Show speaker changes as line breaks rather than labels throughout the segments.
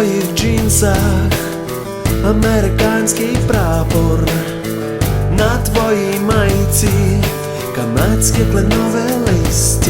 твоїх джинсах американський прапор, на твоїй майці канадське кленове листя.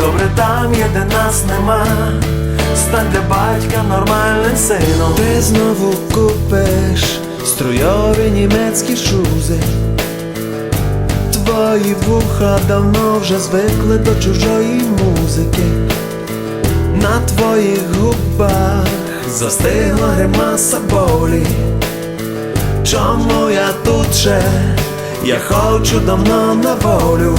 Добре там є, де нас нема. Стань для батька нормальним сином. Ти знову купиш струйові німецькі шузи. Твої вуха давно вже звикли до чужої музики. На твоїх губах застигла гримаса болі. Чому я тут ще? Я хочу давно на волю.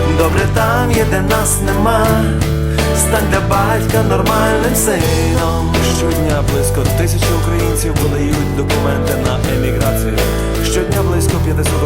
Є, де нас нема. Стань для батька нормальним сином.
Щодня близько тисячі українців подають документи на еміграцію. Щодня близько 500 українців